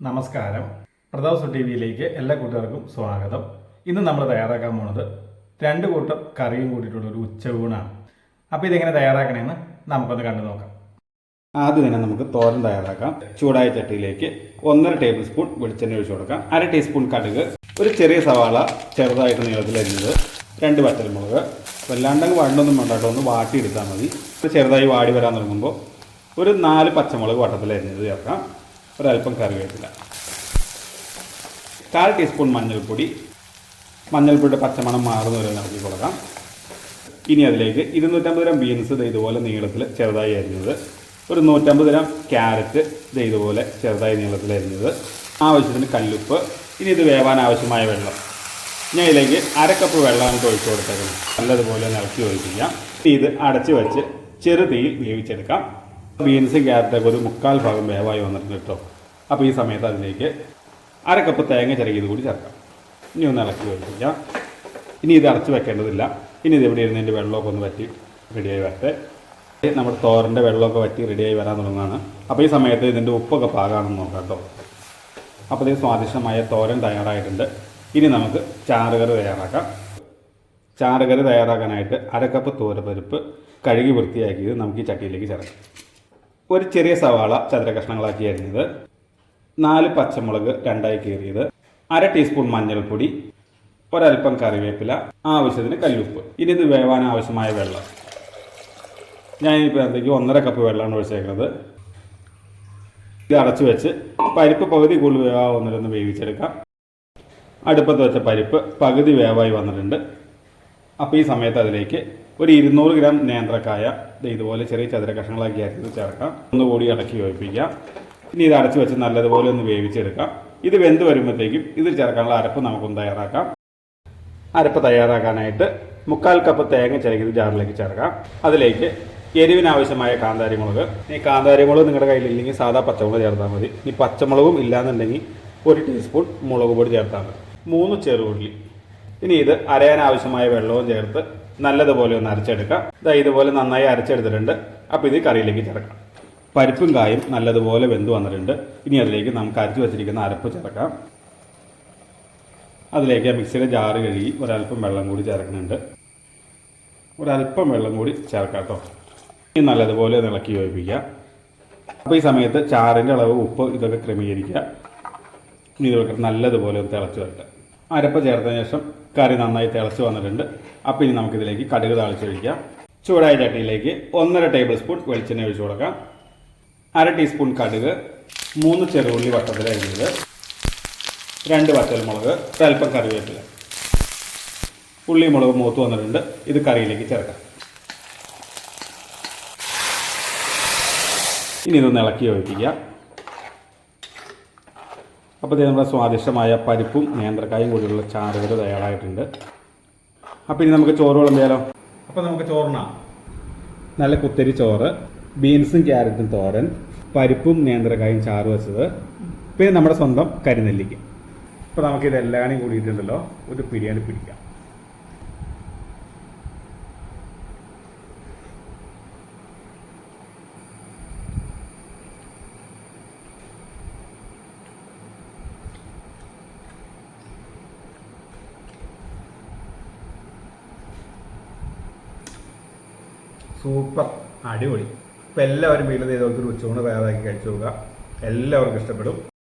നമസ്കാരം. പ്രതാപ് ടി വിയിലേക്ക് എല്ലാ കൂട്ടുകാർക്കും സ്വാഗതം. ഇന്ന് നമ്മൾ തയ്യാറാക്കാൻ പോണത് രണ്ട് കൂട്ടം കറിയും കൂട്ടിയിട്ടുള്ള ഒരു ഉച്ചയൂണാണ്. അപ്പോൾ ഇതെങ്ങനെ തയ്യാറാക്കണമെന്ന് നമുക്കൊന്ന് കണ്ടു നോക്കാം. ആദ്യം തന്നെ നമുക്ക് തോരൻ തയ്യാറാക്കാം. ചൂടായ ചട്ടിയിലേക്ക് ഒന്നര ടേബിൾ സ്പൂൺ വെളിച്ചെണ്ണ ഒഴിച്ചു കൊടുക്കാം. അര ടീസ്പൂൺ കടുക് ഒരു ചെറിയ സവാള ചെറുതായിട്ട് നീളത്തിലരിഞ്ഞത് രണ്ട് പച്ചമുളക്. വല്ലാണ്ടങ്ങ് വണ്ടൊന്നും വേണ്ടാട്ടോ ഒന്ന് വാട്ടിയെടുത്താൽ മതി. ചെറുതായി വാടി വരാൻ തുടങ്ങുമ്പോൾ ഒരു നാല് പച്ചമുളക് വട്ടത്തിലരിഞ്ഞത് ചേർക്കാം. ഒരല്പം കറിവേപ്പില കാൽ ടീസ്പൂൺ മഞ്ഞൾപ്പൊടി. മഞ്ഞൾപ്പൊടിയുടെ പച്ചമണം മാറുന്ന വരെ ഇളക്കി കൊടുക്കാം. ഇനി അതിലേക്ക് ഇരുന്നൂറ്റമ്പത് ഗ്രാം ബീൻസ് ഇത് ഇതുപോലെ നീളത്തിൽ ചെറുതായി അരിഞ്ഞത്. ഒരു നൂറ്റമ്പത് ഗ്രാം ക്യാരറ്റ് ഇത് ഇതുപോലെ ചെറുതായി നീളത്തിൽ അരിഞ്ഞത്. ആവശ്യത്തിന് കല്ലുപ്പ്. ഇനി ഇത് വേവാൻ ആവശ്യമായ വെള്ളം. ഞാൻ ഇതിലേക്ക് അരക്കപ്പ് വെള്ളമാണ് നമുക്ക് ഒഴിച്ചു കൊടുത്തേക്കുന്നത്. നല്ലതുപോലെ ഇളക്കി ഒഴിപ്പിക്കാം ഇത് അടച്ചു വെച്ച് ചെറു തീയിൽ വേവിച്ചെടുക്കാം. ബീൻസും ക്യാരറ്റൊക്കെ ഒരു മുക്കാൽ ഭാഗം വേവായി വന്നിട്ടുണ്ട് കേട്ടോ. അപ്പോൾ ഈ സമയത്ത് അതിലേക്ക് കപ്പ് തേങ്ങ ചിരകിയത് കൂടി ചേർക്കാം. ഇനി ഒന്ന് ഇളക്കി വെച്ചിരിക്കാം. ഇനി ഇത് അടച്ച് വെക്കേണ്ടതില്ല. ഇനി ഇത് എവിടെ ഇരുന്നതിന്റെ വെള്ളമൊക്കെ ഒന്ന് വറ്റി റെഡിയായി വരട്ടെ. നമ്മുടെ തോരന്റെ വെള്ളമൊക്കെ വറ്റി റെഡിയായി വരാൻ തുടങ്ങുകയാണ്. അപ്പോൾ ഈ സമയത്ത് ഇതിന്റെ ഉപ്പൊക്കെ പാകാണെന്ന് നോക്കാം കേട്ടോ. അപ്പോൾ ഇത് സ്വാദിഷ്ടമായ തോരൻ തയ്യാറായിട്ടുണ്ട്. ഇനി നമുക്ക് ചാറുകറി തയ്യാറാക്കാം. ചാറുകറി തയ്യാറാക്കാനായിട്ട് അരക്കപ്പ് തോരപ്പരിപ്പ് കഴുകി വൃത്തിയാക്കിയത് നമുക്ക് ഈ ചട്ടിയിലേക്ക് ചേർക്കാം. ഒരു ചെറിയ സവാള ചതുര കഷ്ണങ്ങളാക്കി അരിഞ്ഞത് നാല് പച്ചമുളക് രണ്ടായി കീറിയത് അര ടീസ്പൂൺ മഞ്ഞൾപ്പൊടി ഒരൽപ്പം കറിവേപ്പില ആവശ്യത്തിന് കല്ലുപ്പ്. ഇനി ഇത് വേവാൻ ആവശ്യമായ വെള്ളം. ഞാൻ ഇപ്പോൾ എന്തെങ്കിലും ഒന്നര കപ്പ് വെള്ളമാണ് ഒഴിച്ചേക്കുന്നത്. ഇത് അടച്ചു വെച്ച് പരിപ്പ് പകുതി കൂടുതൽ വേവാ വേവിച്ചെടുക്കാം. അടുപ്പത്ത് വെച്ച പരിപ്പ് പകുതി വേവായി വന്നിട്ടുണ്ട്. അപ്പോൾ ഈ സമയത്ത് അതിലേക്ക് ഒരു ഇരുന്നൂറ് ഗ്രാം നേന്ത്രക്കായ. ഇതുപോലെ ചെറിയ ചതുര കഷ്ണങ്ങളാക്കി അരിഞ്ഞത് ചേർക്കാം. ഒന്ന് കൂടി ഇളക്കി വേവിപ്പിക്കാം ഇനി ഇത് അടച്ചു വെച്ച് നല്ലതുപോലെ ഒന്ന് വേവിച്ചെടുക്കാം. ഇത് വെന്ത് വരുമ്പോഴത്തേക്കും ഇത് ചേർക്കാനുള്ള അരപ്പ് നമുക്കൊന്ന് തയ്യാറാക്കാം. അരപ്പ് തയ്യാറാക്കാനായിട്ട് മുക്കാൽ കപ്പ് തേങ്ങ ചിരകിയത് ജാറിലേക്ക് ചേർക്കാം. അതിലേക്ക് എരിവിനാവശ്യമായ കാന്താരി മുളക് ഈ കാന്താരി മുളക് നിങ്ങളുടെ കയ്യിലില്ലെങ്കിൽ സാധാ പച്ചമുളക് ചേർത്താൽ മതി. ഈ പച്ചമുളകും ഇല്ലാന്നുണ്ടെങ്കിൽ ഒരു ടീസ്പൂൺ മുളക് പൊടി ചേർത്താൽ മതി. മൂന്ന് ചെറുള്ളി ഇനി ഇത് അരയാനാവശ്യമായ വെള്ളവും ചേർത്ത് നല്ലതുപോലെ ഒന്ന് അരച്ചെടുക്കാം. ഇതാ ഇതുപോലെ നന്നായി അരച്ചെടുത്തിട്ടുണ്ട്. അപ്പോൾ ഇത് കറിയിലേക്ക് ചേർക്കാം. പരിപ്പും കായും നല്ലതുപോലെ വെന്ത് വന്നിട്ടുണ്ട്. ഇനി അതിലേക്ക് നമുക്ക് അരച്ചു വെച്ചിരിക്കുന്ന അരപ്പ് ചേർക്കാം. അതിലേക്ക് മിക്സിയുടെ ജാറ് കഴുകി ഒരല്പം വെള്ളം കൂടി ചേർക്കുന്നുണ്ട്. ഒരല്പം വെള്ളം കൂടി ചേർക്കാം കേട്ടോ. ഇനി നല്ലതുപോലെ ഇളക്കി യോജിപ്പിക്കുക. അപ്പോൾ ഈ സമയത്ത് ചാറിന്റെ അളവ് ഉപ്പ് ഇതൊക്കെ ക്രമീകരിക്കുക. ഇനി ഇതൊക്കെ നല്ലതുപോലെ ഒന്ന് തിളച്ച് വരട്ടെ. അരപ്പ് ചേർത്തതിന് ശേഷം കറി നന്നായി തിളച്ച് വന്നിട്ടുണ്ട്. അപ്പോൾ ഇനി നമുക്കിതിലേക്ക് കടുക് താളിച്ചൊഴിക്കാം ചൂടായ ചട്ടിയിലേക്ക് ഒന്നര ടേബിൾ സ്പൂൺ വെളിച്ചെണ്ണ ഒഴിച്ചു കൊടുക്കാം. അര ടീസ്പൂൺ കടുക് മൂന്ന് ചെറുള്ളി വട്ടത്തിൽ അരിഞ്ഞത് രണ്ട് വറ്റൽമുളക് ഒരല്പം കറിവേപ്പില. ഉള്ളി മുളക് മൂത്ത് വന്നിട്ടുണ്ട്. ഇത് കറിയിലേക്ക് ചേർക്കാം. ഇനി ഇതൊന്ന് ഇളക്കി യോജിപ്പിക്കുക അപ്പോൾ ഇത് നമ്മുടെ സ്വാദിഷ്ടമായ പരിപ്പും നേന്ത്രക്കായും കൂടിയുള്ള ചാറുകൾ തയ്യാറായിട്ടുണ്ട്. അപ്പോൾ ഇനി നമുക്ക് ചോറ് വിളമ്പിയാലോ അപ്പോൾ നമുക്ക് ചോറിനാ. നല്ല കുത്തരി ചോറ് ബീൻസും ക്യാരറ്റും തോരൻ പരിപ്പും നേന്ത്രക്കായും ചാറ് വെച്ചത്. പിന്നെ നമ്മുടെ സ്വന്തം കരിനെല്ലിക്ക. അപ്പോൾ നമുക്ക് ഇതെല്ലാം കൂടിയിട്ടുണ്ടല്ലോ ഒരു ബിരിയാണി പിടിക്കാം. സൂപ്പർ. അടിപൊളി. അപ്പോൾ എല്ലാവരും വീട്ടിൽ ഇതേപോലത്തെ ഒരു ഉച്ചയൂണ് തയ്യാറാക്കി കഴിച്ചു നോക്കുക. എല്ലാവർക്കും ഇഷ്ടപ്പെടും.